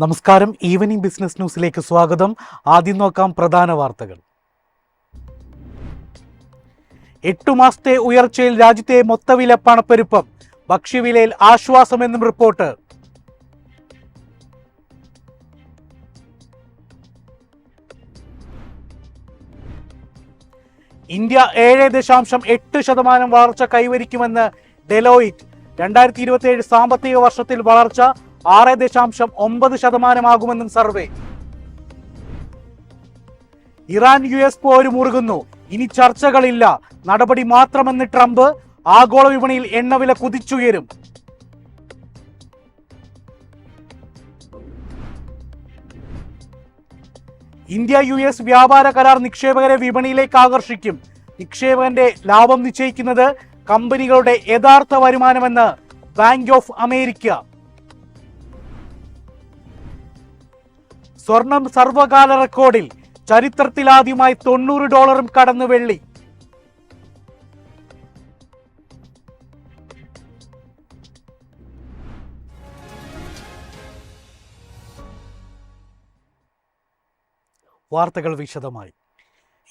നമസ്കാരം. Evening business ന്യൂസിലേക്ക് സ്വാഗതം. ആദ്യം നോക്കാം പ്രധാന വാർത്തകൾ. എട്ടു മാസത്തെ ഉയർച്ചയിൽ രാജ്യത്തെ മൊത്തവില പണപ്പെരുപ്പം. ഭക്ഷ്യവിലയിൽ ആശ്വാസമെന്നും റിപ്പോർട്ട്. ഇന്ത്യ ഏഴ് ദശാംശം എട്ട് ശതമാനം വളർച്ച കൈവരിക്കുമെന്ന് ഡെലോയിറ്റ്. രണ്ടായിരത്തി ഇരുപത്തിയേഴ് സാമ്പത്തിക വർഷത്തിൽ വളർച്ച ആറ് ദശാംശം ഒമ്പത് ശതമാനമാകുമെന്നും സർവേ. ഇറാൻ യു എസ് പോര് മുറുകുന്നു. ഇനി ചർച്ചകളില്ല. നടപടി മാത്രമെന്ന് ട്രംപ് ആഗോള വിപണിയിൽ എണ്ണവില കുതിച്ചുയരും. ഇന്ത്യ യു എസ് വ്യാപാര കരാർ നിക്ഷേപകരെ വിപണിയിലേക്ക് ആകർഷിക്കും. നിക്ഷേപകന്റെ ലാഭം നിശ്ചയിക്കുന്നത് കമ്പനികളുടെ യഥാർത്ഥ വരുമാനമെന്ന് ബാങ്ക് ഓഫ് അമേരിക്ക. സ്വർണം സർവകാല റെക്കോർഡിൽ ചരിത്രത്തിലാദ്യമായി തൊണ്ണൂറ് ഡോളറും കടന്നു വെള്ളി വാർത്തകൾ വിശദമായി.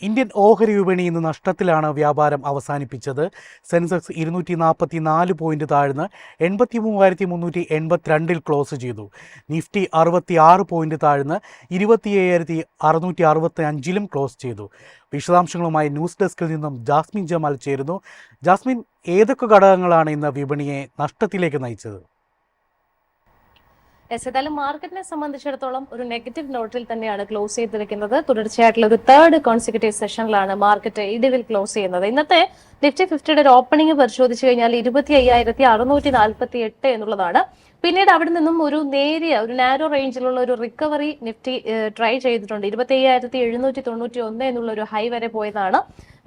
ഇന്ത്യൻ ഓഹരി വിപണി ഇന്ന് നഷ്ടത്തിലാണ് വ്യാപാരം അവസാനിപ്പിച്ചത്. സെൻസെക്സ് ഇരുന്നൂറ്റി നാൽപ്പത്തി നാല് പോയിന്റ് താഴ്ന്ന് എൺപത്തി മൂവായിരത്തി മുന്നൂറ്റി എൺപത്തിരണ്ടിൽ ക്ലോസ് ചെയ്തു. നിഫ്റ്റി അറുപത്തി ആറ് പോയിന്റ് താഴ്ന്ന് ഇരുപത്തി അയ്യായിരത്തി അറുന്നൂറ്റി അറുപത്തി അഞ്ചിലും ക്ലോസ് ചെയ്തു. വിശദാംശങ്ങളുമായി ന്യൂസ് ഡെസ്കിൽ നിന്നും ജാസ്മിൻ ജമാൽ ചേരുന്നു. ജാസ്മിൻ ഏതൊക്കെ ഘടകങ്ങളാണ് ഇന്ന് വിപണിയെ നഷ്ടത്തിലേക്ക് നയിച്ചത്? എസ് ഏതായാലും മാർക്കറ്റിനെ സംബന്ധിച്ചിടത്തോളം ഒരു നെഗറ്റീവ് നോട്ടിൽ തന്നെയാണ് ക്ലോസ് ചെയ്തിരിക്കുന്നത്. തുടർച്ചയായിട്ടുള്ള ഒരു തേർഡ് കോൺസിക്യൂട്ടീവ് സെഷനിലാണ് മാർക്കറ്റ് ഇടിവിൽ ക്ലോസ് ചെയ്യുന്നത്. ഇന്നത്തെ നിഫ്റ്റി ഫിഫ്റ്റിയുടെ ഒരു ഓപ്പണിംഗ് പരിശോധിച്ചു കഴിഞ്ഞാൽ ഇരുപത്തി അയ്യായിരത്തി അറുന്നൂറ്റി നാൽപ്പത്തി എട്ട് എന്നുള്ളതാണ്. പിന്നീട് അവിടെ നിന്നും ഒരു നേരിയ ഒരു നാരോ റേഞ്ചിലുള്ള ഒരു റിക്കവറി നിഫ്റ്റി ട്രൈ ചെയ്തിട്ടുണ്ട്. ഇരുപത്തി അയ്യായിരത്തി എഴുന്നൂറ്റി തൊണ്ണൂറ്റി ഒന്ന് എന്നുള്ള ഒരു ഹൈ വരെ പോയതാണ്.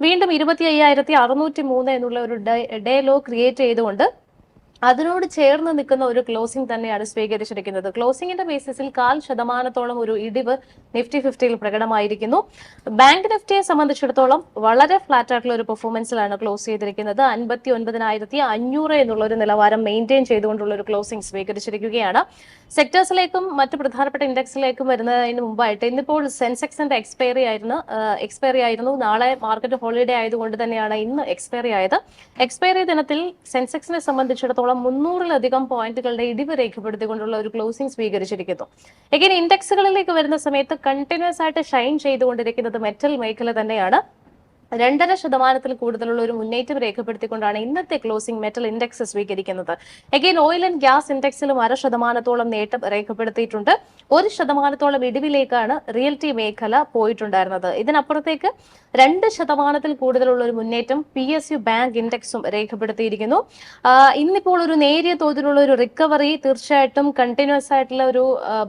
വീണ്ടും ഇരുപത്തി അയ്യായിരത്തി അറുന്നൂറ്റി മൂന്ന് എന്നുള്ള ഒരു ഡേ ലോ ക്രിയേറ്റ് ചെയ്തുകൊണ്ട് അതിനോട് ചേർന്ന് നിൽക്കുന്ന ഒരു ക്ലോസിംഗ് തന്നെയാണ് സ്വീകരിച്ചിരിക്കുന്നത്. ക്ലോസിംഗിന്റെ ബേസിസിൽ കാൽ ശതമാനത്തോളം ഒരു ഇടിവ് നിഫ്റ്റി ഫിഫ്റ്റിയിൽ പ്രകടമായിരിക്കുന്നു. ബാങ്ക് നിഫ്റ്റിയെ സംബന്ധിച്ചിടത്തോളം വളരെ ഫ്ലാറ്റ് ആയിട്ടുള്ള ഒരു പെർഫോമൻസിലാണ് ക്ലോസ് ചെയ്തിരിക്കുന്നത്. അൻപത്തി ഒൻപതിനായിരത്തി അഞ്ഞൂറ് എന്നുള്ള ഒരു നിലവാരം മെയിന്റെയിൻ ചെയ്തുകൊണ്ടുള്ള ഒരു ക്ലോസിംഗ് സ്വീകരിച്ചിരിക്കുകയാണ്. സെക്ടേഴ്സിലേക്കും മറ്റ് പ്രധാനപ്പെട്ട ഇൻഡെക്സിലേക്കും വരുന്നതിന് മുമ്പായിട്ട് ഇന്നിപ്പോൾ സെൻസെക്സിന്റെ എക്സ്പയറി ആയിരുന്നു എക്സ്പയറി ആയിരുന്നു. നാളെ മാർക്കറ്റ് ഹോളിഡേ ആയതുകൊണ്ട് തന്നെയാണ് ഇന്ന് എക്സ്പയറി ആയത്. എക്സ്പയറി ദിനത്തിൽ സെൻസെക്സിനെ സംബന്ധിച്ചിടത്തോളം മുന്നൂറിലധികം പോയിന്റുകളുടെ ഇടിവ് രേഖപ്പെടുത്തിക്കൊണ്ടുള്ള ഒരു ക്ലോസിംഗ് സ്വീകരിച്ചിരിക്കുന്നു. എങ്കിൽ ഇൻഡെക്സുകളിലേക്ക് വരുന്ന സമയത്ത് കണ്ടിന്യൂസ് ആയിട്ട് ഷൈൻ ചെയ്തുകൊണ്ടിരിക്കുന്നത് മെറ്റൽ മേഖല തന്നെയാണ്. രണ്ടര ശതമാനത്തിൽ കൂടുതലുള്ള ഒരു മുന്നേറ്റം രേഖപ്പെടുത്തിക്കൊണ്ടാണ് ഇന്നത്തെ ക്ലോസിംഗ് മെറ്റൽ ഇൻഡെക്സ് സ്വീകരിക്കുന്നത്. എഗെയിൻ ഓയിൽ ആൻഡ് ഗ്യാസ് ഇൻഡെക്സിലും അര ശതമാനത്തോളം നേട്ടം രേഖപ്പെടുത്തിയിട്ടുണ്ട്. ഒരു ശതമാനത്തോളം ഇടിവിലേക്കാണ് റിയൽറ്റി മേഖല പോയിട്ടുണ്ടായിരുന്നത്. ഇതിനപ്പുറത്തേക്ക് രണ്ട് ശതമാനത്തിൽ കൂടുതലുള്ള ഒരു മുന്നേറ്റം പി എസ് യു ബാങ്ക് ഇൻഡെക്സും രേഖപ്പെടുത്തിയിരിക്കുന്നു. ഇന്നിപ്പോൾ ഒരു നേരിയ തോതിലുള്ള ഒരു റിക്കവറി തീർച്ചയായിട്ടും കണ്ടിന്യൂസ് ആയിട്ടുള്ള ഒരു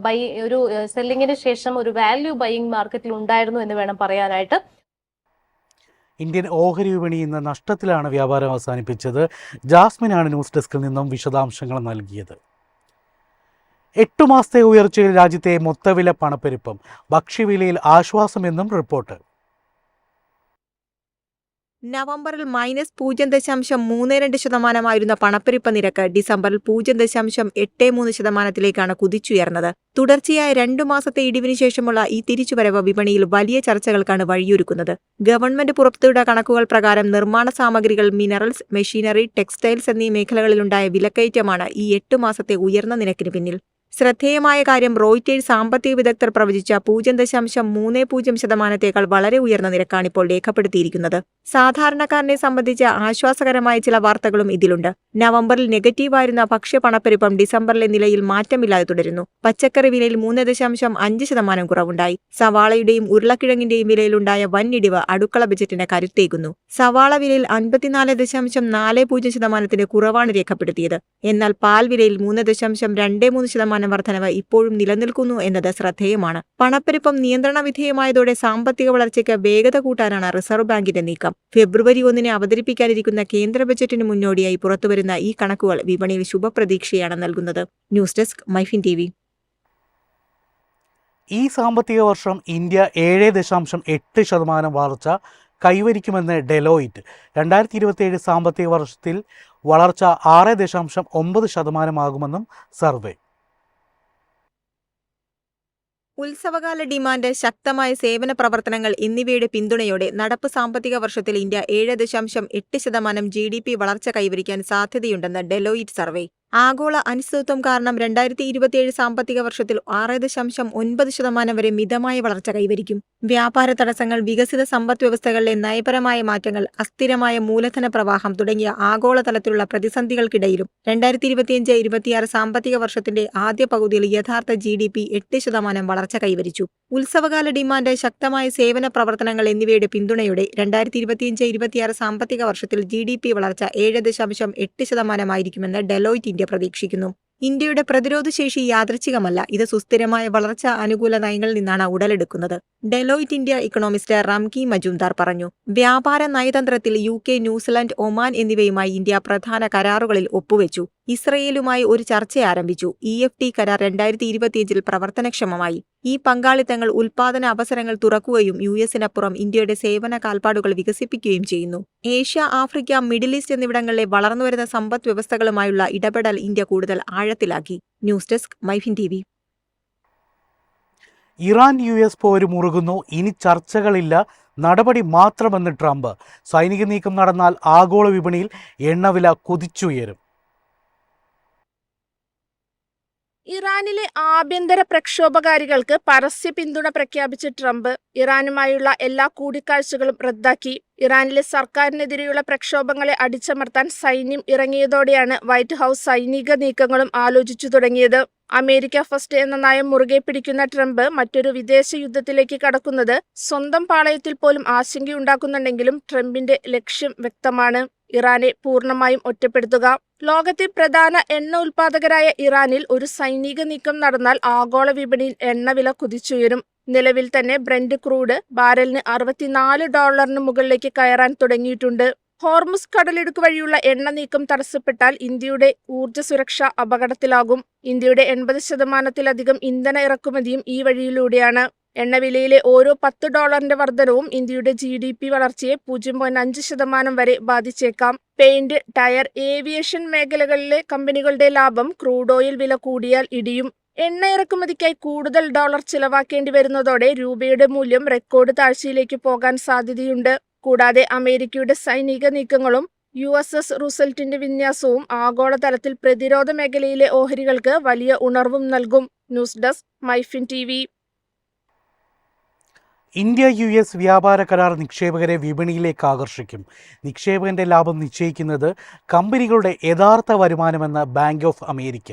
ബൈ ഒരു സെല്ലിങ്ങിന് ശേഷം ഒരു വാല്യൂ ബൈയിങ് മാർക്കറ്റിൽ ഉണ്ടായിരുന്നു എന്ന് വേണം പറയാനായിട്ട്. ഇന്ത്യൻ ഓഹരി വിപണി ഇന്ന് നഷ്ടത്തിലാണ് വ്യാപാരം അവസാനിപ്പിച്ചത്. ജാസ്മിനാണ് ന്യൂസ് ഡെസ്കിൽ നിന്നും വിശദാംശങ്ങൾ നൽകിയത്. എട്ടു മാസത്തെ ഉയർച്ചയിൽ രാജ്യത്തെ മൊത്തവില പണപ്പെരുപ്പം. ഭക്ഷ്യവിലയിൽ ആശ്വാസമെന്നും റിപ്പോർട്ട്. നവംബറിൽ മൈനസ് പൂജ്യം ദശാംശം മൂന്ന് രണ്ട് ശതമാനമായിരുന്ന പണപ്പെരുപ്പ നിരക്ക് ഡിസംബറിൽ പൂജ്യം ദശാംശം എട്ട് മൂന്ന് ശതമാനത്തിലേക്കാണ് കുതിച്ചുയർന്നത്. തുടർച്ചയായ രണ്ടു മാസത്തെ ഇടിവിന് ശേഷമുള്ള ഈ തിരിച്ചുവരവ് വിപണിയിൽ വലിയ ചർച്ചകൾക്കാണ് വഴിയൊരുക്കുന്നത്. ഗവൺമെന്റ് പുറത്തുവിട്ട കണക്കുകൾ പ്രകാരം നിർമ്മാണ സാമഗ്രികൾ മിനറൽസ് മെഷീനറി ടെക്സ്റ്റൈൽസ് എന്നീ മേഖലകളിലുണ്ടായ വിലക്കയറ്റമാണ് ഈ എട്ടു മാസത്തെ ഉയർന്ന നിരക്കിന് പിന്നിൽ. ശ്രദ്ധേയമായ കാര്യം റോയിറ്റേഴ്സ് സാമ്പത്തിക വിദഗ്ധർ പ്രവചിച്ച പൂജ്യം ദശാംശം മൂന്ന് പൂജ്യം ശതമാനത്തേക്കാൾ വളരെ ഉയർന്ന നിരക്കാണിപ്പോൾ രേഖപ്പെടുത്തിയിരിക്കുന്നത്. സാധാരണക്കാരനെ സംബന്ധിച്ച ആശ്വാസകരമായ ചില വാർത്തകളും ഇതിലുണ്ട്. നവംബറിൽ നെഗറ്റീവായിരുന്ന ഭക്ഷ്യ പണപ്പെരുപ്പം ഡിസംബറിലെ നിലയിൽ മാറ്റമില്ലാതെ തുടരുന്നു. പച്ചക്കറി വിലയിൽ മൂന്ന് ദശാംശം അഞ്ച് ശതമാനം കുറവുണ്ടായി. സവാളയുടെയും ഉരുളക്കിഴങ്ങിന്റെയും വിലയിലുണ്ടായ വൻ ഇടിവ് അടുക്കള ബജറ്റിന് കരുത്തേക്കുന്നു സവാള വിലയിൽ അൻപത്തിനാല് ദശാംശം നാല് പൂജ്യം ശതമാനത്തിന്റെ കുറവാണ് രേഖപ്പെടുത്തിയത്. എന്നാൽ പാൽ വിലയിൽ മൂന്ന് ദശാംശം രണ്ട് മൂന്ന് ശതമാനം വർധനവ് ഇപ്പോഴും നിലനിൽക്കുന്നു എന്നത് ശ്രദ്ധേയമാണ്. പണപ്പെരുപ്പം നിയന്ത്രണ വിധേയമായതോടെ സാമ്പത്തിക വളർച്ചയ്ക്ക് വേഗത കൂട്ടാനാണ് റിസർവ് ബാങ്കിന്റെ നീക്കം. ഫെബ്രുവരി ഒന്നിന് അവതരിപ്പിക്കാനിരിക്കുന്ന കേന്ദ്ര ബജറ്റിന് മുന്നോടിയായി പുറത്തുവരുന്ന ഈ കണക്കുകൾ വിപണിയിൽ ശുഭപ്രതീക്ഷയാണ് നൽകുന്നത്. ന്യൂസ് ഡെസ്ക് മൈഫിൻ ടി ഈ സാമ്പത്തിക വർഷം ഇന്ത്യ ഏഴ് ദശാംശം എട്ട് ശതമാനം വളർച്ച കൈവരിക്കുമെന്ന് ഡെലോയിറ്റ്. രണ്ടായിരത്തി ഇരുപത്തിയേഴ് സാമ്പത്തിക വർഷത്തിൽ വളർച്ച ആറ് ദശാംശം ഒമ്പത് ശതമാനമാകുമെന്നും സർവേ. ഉത്സവകാല ഡിമാൻഡ് ശക്തമായ സേവന പ്രവർത്തനങ്ങൾ എന്നിവയുടെ പിന്തുണയോടെ നടപ്പ് സാമ്പത്തിക വർഷത്തിൽ ഇന്ത്യ ഏഴ് ദശാംശം എട്ട് ശതമാനം ജി ഡി പി വളർച്ച കൈവരിക്കാൻ സാധ്യതയുണ്ടെന്ന് ഡെലോയിറ്റ് സർവേ. ആഗോള അനിശ്ചിതത്വം കാരണം രണ്ടായിരത്തി ഇരുപത്തിയേഴ് സാമ്പത്തിക വർഷത്തിൽ ആറ് ദശാംശം ഒൻപത് ശതമാനം വരെ മിതമായ വളർച്ച കൈവരിക്കും. വ്യാപാര തടസ്സങ്ങൾ വികസിത സമ്പദ് വ്യവസ്ഥകളിലെ നയപരമായ മാറ്റങ്ങൾ അസ്ഥിരമായ മൂലധന പ്രവാഹം തുടങ്ങിയ ആഗോളതലത്തിലുള്ള പ്രതിസന്ധികൾക്കിടയിലും രണ്ടായിരത്തി ഇരുപത്തിയഞ്ച് ഇരുപത്തിയാറ് സാമ്പത്തിക വർഷത്തിന്റെ ആദ്യ പകുതിയിൽ യഥാർത്ഥ ജി ഡി പി എട്ട് ശതമാനം വളർച്ച കൈവരിച്ചു. ഉത്സവകാല ഡിമാൻഡ് ശക്തമായ സേവന പ്രവർത്തനങ്ങൾ എന്നിവയുടെ പിന്തുണയോടെ രണ്ടായിരത്തി ഇരുപത്തിയഞ്ച് ഇരുപത്തിയാറ് സാമ്പത്തിക വർഷത്തിൽ ജി ഡി പി വളർച്ച ഏഴ് ദശാംശം എട്ട് ശതമാനമായിരിക്കുമെന്ന് ഡെലോയിറ്റ് ഇന്ത്യ പ്രതീക്ഷിക്കുന്നു. ഇന്ത്യയുടെ പ്രതിരോധ ശേഷി യാദൃച്ഛികമല്ല ഇത് സുസ്ഥിരമായ വളർച്ചാ അനുകൂല നയങ്ങളിൽ നിന്നാണ് ഉടലെടുക്കുന്നത്. Deloitte India economist Rumki Majumdar പറഞ്ഞു വ്യാപാര നയതന്ത്രത്തിൽ U K New Zealand Oman എന്നിവയുമായി ഇന്ത്യ പ്രധാന കരാറുകളിൽ ഒപ്പുവെച്ചു. ഇസ്രയേലുമായി ഒരു ചർച്ച ആരംഭിച്ചു. ഇ എഫ് ടി കരാർ രണ്ടായിരത്തി ഇരുപത്തിയഞ്ചിൽ പ്രവർത്തനക്ഷമമായി. ഈ പങ്കാളിത്തങ്ങൾ ഉൽപാദന അവസരങ്ങൾ തുറക്കുകയും യു എസിനപ്പുറം ഇന്ത്യയുടെ സേവന കാൽപ്പാടുകൾ വികസിപ്പിക്കുകയും ചെയ്യുന്നു. ഏഷ്യ ആഫ്രിക്ക മിഡിൽ ഈസ്റ്റ് എന്നിവിടങ്ങളിലെ വളർന്നുവരുന്ന സമ്പദ് വ്യവസ്ഥകളുമായുള്ള ഇടപെടൽ ഇന്ത്യ കൂടുതൽ ആഴത്തിലാക്കി. News desk MyFin T V. Iran U S പോര് മുറുകുന്നു. ഇനി ചർച്ചകളില്ല. നടപടി മാത്രമെന്ന് ട്രംപ്. സൈനിക നീക്കം നടന്നാൽ ആഗോള വിപണിയിൽ എണ്ണവില കുതിച്ചുയരും. ഇറാനിലെ ആഭ്യന്തര പ്രക്ഷോഭകാരികൾക്ക് പരസ്യ പിന്തുണ പ്രഖ്യാപിച്ച ട്രംപ് ഇറാനുമായുള്ള എല്ലാ കൂടിക്കാഴ്ചകളും റദ്ദാക്കി. ഇറാനിലെ സർക്കാരിനെതിരെയുള്ള പ്രക്ഷോഭങ്ങളെ അടിച്ചമർത്താൻ സൈന്യം ഇറങ്ങിയതോടെയാണ് വൈറ്റ് ഹൌസ് സൈനിക നീക്കങ്ങളും ആലോചിച്ചു തുടങ്ങിയത്. അമേരിക്ക ഫസ്റ്റ് എന്ന നയം മുറുകെ പിടിക്കുന്ന ട്രംപ് മറ്റൊരു വിദേശ യുദ്ധത്തിലേക്ക് കടക്കുന്നത് സ്വന്തം പാളയത്തിൽ പോലും ആശങ്കയുണ്ടാക്കുന്നുണ്ടെങ്കിലും ട്രംപിന്റെ ലക്ഷ്യം വ്യക്തമാണ്. ഇറാനെ പൂർണമായും ഒറ്റപ്പെടുത്തുക. ലോകത്തെ പ്രധാന എണ്ണ ഉൽപാദകരായ ഇറാനിൽ ഒരു സൈനിക നീക്കം നടന്നാൽ ആഗോള വിപണിയിൽ എണ്ണവില കുതിച്ചുയരും. നിലവിൽ തന്നെ ബ്രെൻഡ് ക്രൂഡ് ബാരലിന് അറുപത്തിനാല് ഡോളറിന് മുകളിലേക്ക് കയറാൻ തുടങ്ങിയിട്ടുണ്ട്. ഹോർമുസ് കടലിടുക്ക് വഴിയുള്ള എണ്ണ നീക്കം തടസ്സപ്പെട്ടാൽ ഇന്ത്യയുടെ ഊർജ സുരക്ഷ അപകടത്തിലാകും. ഇന്ത്യയുടെ എൺപത് ശതമാനത്തിലധികം ഇന്ധന ഇറക്കുമതിയും ഈ വഴിയിലൂടെയാണ്. എണ്ണവിലയിലെ ഓരോ പത്ത് ഡോളറിന്റെ വർധനവും ഇന്ത്യയുടെ ജി ഡി പി വളർച്ചയെ പൂജ്യം പോയിന്റ് അഞ്ച് ശതമാനം വരെ ബാധിച്ചേക്കാം. പെയിന്റ് ടയർ ഏവിയേഷൻ മേഖലകളിലെ കമ്പനികളുടെ ലാഭം ക്രൂഡ് ഓയിൽ വില കൂടിയാൽ ഇടിയും. എണ്ണ ഇറക്കുമതിക്കായി കൂടുതൽ ഡോളർ ചിലവാക്കേണ്ടി വരുന്നതോടെ രൂപയുടെ മൂല്യം റെക്കോർഡ് താഴ്ചയിലേക്ക് പോകാൻ സാധ്യതയുണ്ട്. കൂടാതെ അമേരിക്കയുടെ സൈനിക നീക്കങ്ങളും യു എസ് എസ് റിസൾട്ടിന്റെ വിന്യാസവും ആഗോളതലത്തിൽ പ്രതിരോധ മേഖലയിലെ ഓഹരികൾക്ക് വലിയ ഉണർവും നൽകും. News desk MyFin T India U S വ്യാപാര കരാർ നിക്ഷേപകരെ വിപണിയിലേക്ക് ആകർഷിക്കും. നിക്ഷേപകന്റെ ലാഭം നിശ്ചയിക്കുന്നത് കമ്പനികളുടെ യഥാർത്ഥ വരുമാനമെന്ന് ബാങ്ക് ഓഫ് അമേരിക്ക.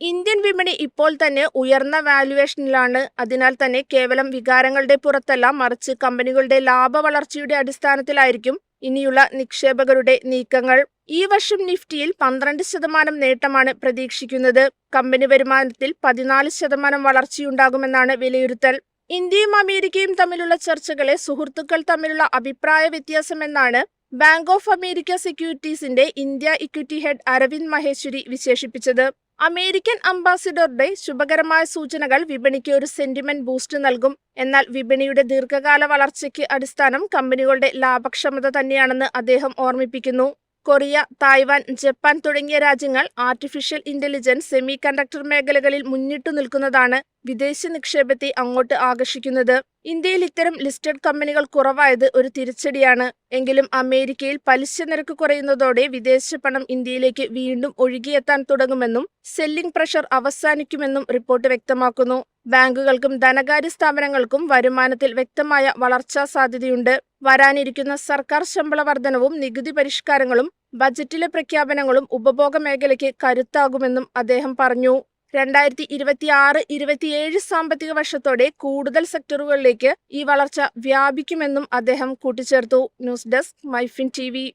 ഇന്ത്യൻ വിപണി ഇപ്പോൾ തന്നെ ഉയർന്ന വാല്യുവേഷനിലാണ്. അതിനാൽ തന്നെ കേവലം വികാരങ്ങളുടെ പുറത്തല്ല മറിച്ച് കമ്പനികളുടെ ലാഭ വളർച്ചയുടെ അടിസ്ഥാനത്തിലായിരിക്കും ഇനിയുള്ള നിക്ഷേപകരുടെ നീക്കങ്ങൾ. ഈ വർഷം നിഫ്റ്റിയിൽ പന്ത്രണ്ട് ശതമാനം നേട്ടമാണ് പ്രതീക്ഷിക്കുന്നത്. കമ്പനി വരുമാനത്തിൽ പതിനാല് ശതമാനം വളർച്ചയുണ്ടാകുമെന്നാണ് വിലയിരുത്തൽ. ഇന്ത്യയും അമേരിക്കയും തമ്മിലുള്ള ചർച്ചകളെ സുഹൃത്തുക്കൾ തമ്മിലുള്ള അഭിപ്രായ വ്യത്യാസമെന്നാണ് Bank of America സെക്യൂരിറ്റീസിന്റെ India equity head Aravind Maheshwari വിശേഷിപ്പിച്ചത്. അമേരിക്കൻ അംബാസിഡറുടെ ശുഭകരമായ സൂചനകൾ വിപണിക്ക് ഒരു സെന്റിമെന്റ് ബൂസ്റ്റ് നൽകും. എന്നാൽ വിപണിയുടെ ദീർഘകാല വളർച്ചയ്ക്ക് അടിസ്ഥാനം കമ്പനികളുടെ ലാഭക്ഷമത തന്നെയാണെന്ന് അദ്ദേഹം ഓർമ്മിപ്പിക്കുന്നു. കൊറിയ തായ്വാൻ ജപ്പാൻ തുടങ്ങിയ രാജ്യങ്ങൾ ആർട്ടിഫിഷ്യൽ ഇന്റലിജൻസ് സെമി കണ്ടക്ടർ മേഖലകളിൽ മുന്നിട്ടു നിൽക്കുന്നതാണ് വിദേശ നിക്ഷേപത്തെ അങ്ങോട്ട് ആകർഷിക്കുന്നത് ഇന്ത്യയിൽ ഇത്തരം ലിസ്റ്റഡ് കമ്പനികൾ കുറവായത് ഒരു തിരിച്ചടിയാണ്. എങ്കിലും അമേരിക്കയിൽ പലിശ നിരക്ക് കുറയുന്നതോടെ വിദേശ പണം ഇന്ത്യയിലേക്ക് വീണ്ടും ഒഴുകിയെത്താൻ തുടങ്ങുമെന്നും സെല്ലിംഗ് പ്രഷർ അവസാനിക്കുമെന്നും റിപ്പോർട്ട് വ്യക്തമാക്കുന്നു. ബാങ്കുകൾക്കും ധനകാര്യ സ്ഥാപനങ്ങൾക്കും വരുമാനത്തിൽ വ്യക്തമായ വളർച്ചാ സാധ്യതയുണ്ട്. വരാനിരിക്കുന്ന സർക്കാർ ശമ്പള വർധനവും നികുതി പരിഷ്കാരങ്ങളും ബജറ്റിലെ പ്രഖ്യാപനങ്ങളും ഉപഭോഗ മേഖലയ്ക്ക് കരുത്താകുമെന്നും അദ്ദേഹം പറഞ്ഞു. രണ്ടായിരത്തി ഇരുപത്തിയാറ് ഇരുപത്തിയേഴ് സാമ്പത്തിക വർഷത്തോടെ കൂടുതൽ സെക്ടറുകളിലേക്ക് ഈ വളർച്ച വ്യാപിക്കുമെന്നും അദ്ദേഹം കൂട്ടിച്ചേർത്തു. News desk MyFin T V.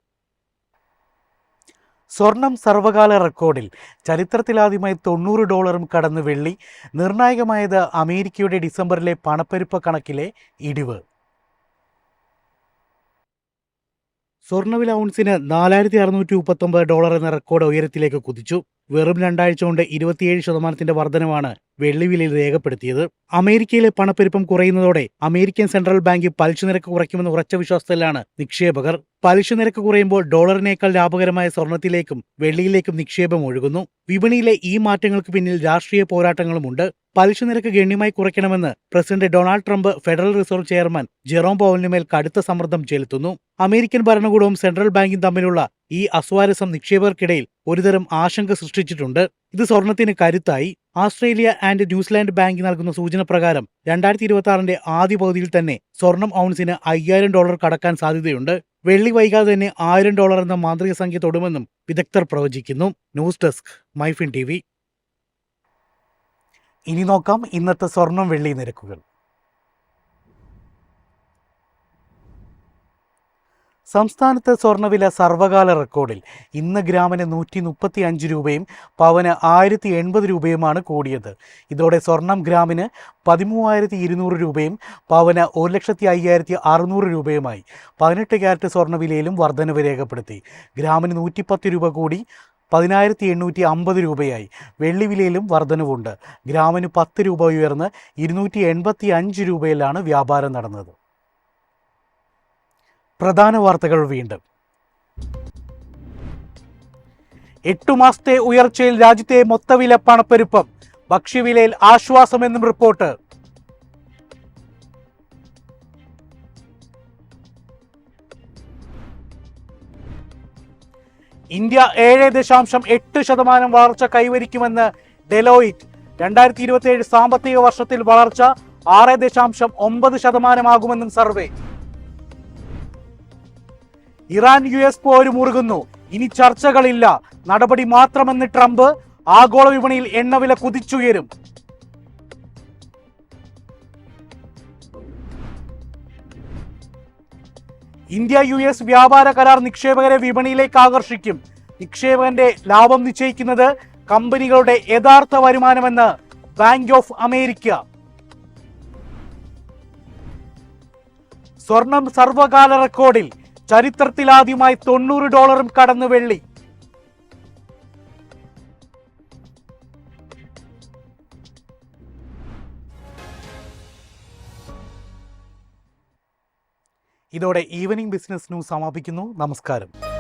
സ്വർണം സർവകാല റെക്കോർഡിൽ ചരിത്രത്തിലാദ്യമായി തൊണ്ണൂറ് ഡോളറും കടന്ന് വെള്ളി നിർണായകമായത് അമേരിക്കയുടെ ഡിസംബറിലെ പണപ്പെരുപ്പ കണക്കിലെ ഇടിവ്. സ്വർണവില ഔൺസിന് നാലായിരത്തി അറുന്നൂറ്റി മുപ്പത്തൊമ്പത് ഡോളർ എന്ന റെക്കോർഡ് ഉയരത്തിലേക്ക് കുതിച്ചു. വെറും രണ്ടാഴ്ച കൊണ്ട് ഇരുപത്തിയേഴ് ശതമാനത്തിന്റെ വർധനവാണ്. വെള്ളിവിലയിൽ രേഖപ്പെടുത്തിയത്. അമേരിക്കയിലെ പണപ്പെരുപ്പം കുറയുന്നതോടെ അമേരിക്കൻ സെൻട്രൽ ബാങ്ക് പലിശ നിരക്ക് കുറയ്ക്കുമെന്ന് ഉറച്ച വിശ്വാസത്തിലാണ് നിക്ഷേപകർ. പലിശ നിരക്ക് കുറയുമ്പോൾ ഡോളറിനേക്കാൾ ലാഭകരമായ സ്വർണത്തിലേക്കും വെള്ളിയിലേക്കും നിക്ഷേപം ഒഴുകുന്നു. വിപണിയിലെ ഈ മാറ്റങ്ങൾക്ക് പിന്നിൽ രാഷ്ട്രീയ പോരാട്ടങ്ങളുമുണ്ട്. പലിശ നിരക്ക് ഗണ്യമായി കുറയ്ക്കണമെന്ന് president Donald Trump Federal Reserve chairman Jerome പവലിനുമേൽ കടുത്ത സമ്മർദ്ദം ചെലുത്തുന്നു. അമേരിക്കൻ ഭരണകൂടവും സെൻട്രൽ ബാങ്കും തമ്മിലുള്ള ഈ അസ്വാരസം നിക്ഷേപകർക്കിടയിൽ ഒരുതരം ആശങ്ക സൃഷ്ടിച്ചിട്ടുണ്ട്. ഇത് സ്വർണത്തിന് കരുത്തായി. Australia and New Zealand bank നൽകുന്ന സൂചന പ്രകാരം രണ്ടായിരത്തി ഇരുപത്തി ആറിന്റെ ആദ്യ പകുതിയിൽ തന്നെ സ്വർണം ഔൺസിന് അയ്യായിരം ഡോളർ കടക്കാൻ സാധ്യതയുണ്ട്. വെള്ളി വൈകാതെ തന്നെ ആയിരം ഡോളർ എന്ന മാന്ത്രിക സംഖ്യ തൊടുമെന്നും വിദഗ്ധർ പ്രവചിക്കുന്നു. ന്യൂസ് ഡെസ്ക് മൈഫിൻ ടി ഇനി നോക്കാം ഇന്നത്തെ സ്വർണം വെള്ളി നിരക്കുകൾ. സംസ്ഥാനത്ത് സ്വർണവില സർവകാല റെക്കോർഡിൽ. ഇന്ന് ഗ്രാമിന് നൂറ്റി മുപ്പത്തി അഞ്ച് രൂപയും പവന് ആയിരത്തി എൺപത് രൂപയുമാണ് കൂടിയത്. ഇതോടെ സ്വർണം ഗ്രാമിന് പതിമൂവായിരത്തി ഇരുന്നൂറ് രൂപയും പവന് ഒരു ലക്ഷത്തി അയ്യായിരത്തി അറുന്നൂറ് രൂപയുമായി. പതിനെട്ട് ക്യാരറ്റ് സ്വർണവിലയിലും വർധനവ് രേഖപ്പെടുത്തി. ഗ്രാമിന് നൂറ്റിപ്പത്ത് രൂപ കൂടി പതിനായിരത്തി എണ്ണൂറ്റി അമ്പത് രൂപയായി വെള്ളിവിലയിലും വർധനവുണ്ട്. ഗ്രാമിന് പത്ത് രൂപ ഉയർന്ന് ഇരുന്നൂറ്റി എൺപത്തി അഞ്ച് രൂപയിലാണ് വ്യാപാരം നടന്നത്. പ്രധാന വാർത്തകൾ വീണ്ടും. എട്ടു മാസത്തെ ഉയർച്ചയിൽ രാജ്യത്തെ മൊത്തവില പണപ്പെരുപ്പം. ഭക്ഷ്യവിലയിൽ ആശ്വാസമെന്നും റിപ്പോർട്ട്. ഇന്ത്യ ഏഴ് ദശാംശം എട്ട് ശതമാനം വളർച്ച കൈവരിക്കുമെന്ന് ഡെലോയിറ്റ്. രണ്ടായിരത്തി ഇരുപത്തിയേഴ് സാമ്പത്തിക വർഷത്തിൽ വളർച്ച ആറ് ദശാംശം ഒമ്പത് ശതമാനമാകുമെന്നും സർവേ. ഇറാൻ യു എസ് പോര് മുറുകുന്നു. ഇനി ചർച്ചകളില്ല. നടപടി മാത്രമെന്ന് ട്രംപ് ആഗോള വിപണിയിൽ എണ്ണവില കുതിച്ചുയരും. ഇന്ത്യ യു എസ് വ്യാപാര കരാർ നിക്ഷേപകരെ വിപണിയിലേക്ക് ആകർഷിക്കും. നിക്ഷേപകന്റെ ലാഭം നിശ്ചയിക്കുന്നത് കമ്പനികളുടെ യഥാർത്ഥ വരുമാനമെന്ന് ബാങ്ക് ഓഫ് അമേരിക്ക. സ്വർണം സർവകാല റെക്കോർഡിൽ ചരിത്രത്തിലാദ്യമായി തൊണ്ണൂറ് ഡോളറും കടന്നു വെള്ളി. ഇതോടെ ഈവനിംഗ് ബിസിനസ് ന്യൂസ് സമാപിക്കുന്നു. നമസ്കാരം.